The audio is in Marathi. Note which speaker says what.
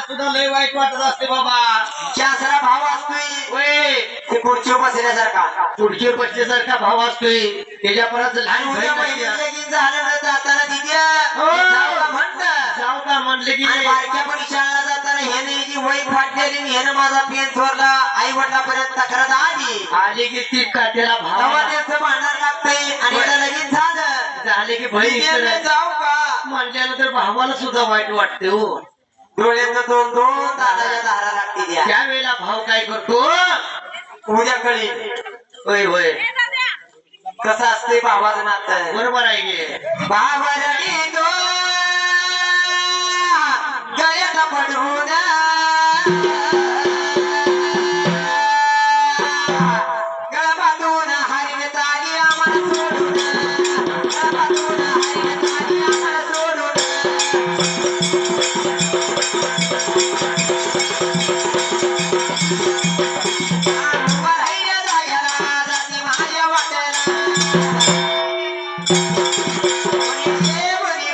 Speaker 1: सुद्धा लय वाईट वाटत असते बाबा.
Speaker 2: शासरा भाव असतोय. ते खुर्ची बसण्यासारखा
Speaker 1: पुढची बच्चेसारखा भाव असतोय. त्याच्या परत
Speaker 2: आणि उद्या महिन्यात लगीन झालं ना जाताना दिद्या
Speaker 1: हो.
Speaker 2: जाऊ का
Speaker 1: का म्हणले की?
Speaker 2: बारक्या पण शाळेला जाताना ह्याने जी वय फाटलेली आणि ह्यानं माझा पेन चोरला आई वडिलापर्यंत तक्रार आली.
Speaker 1: आले की ती काट्याला
Speaker 2: तेव्हा
Speaker 1: भाव
Speaker 2: त्याचं भांडण लागतंय आणि लगीन झालं.
Speaker 1: झाले की बहीण
Speaker 2: जाऊ का?
Speaker 1: म्हणल्यानंतर भावाला सुद्धा वाईट वाटते हो.
Speaker 2: डोळ्यात दोन दोन दादाच्या धारा लागते
Speaker 1: त्यावेळेला भाव काय करतो?
Speaker 2: उद्याकडे
Speaker 1: होय होय.
Speaker 2: कसं असते भावाचं नातं?
Speaker 1: बरोबर आहे की?
Speaker 2: बाबा रडी तो. गळ्यात पडून वाटेला देवनी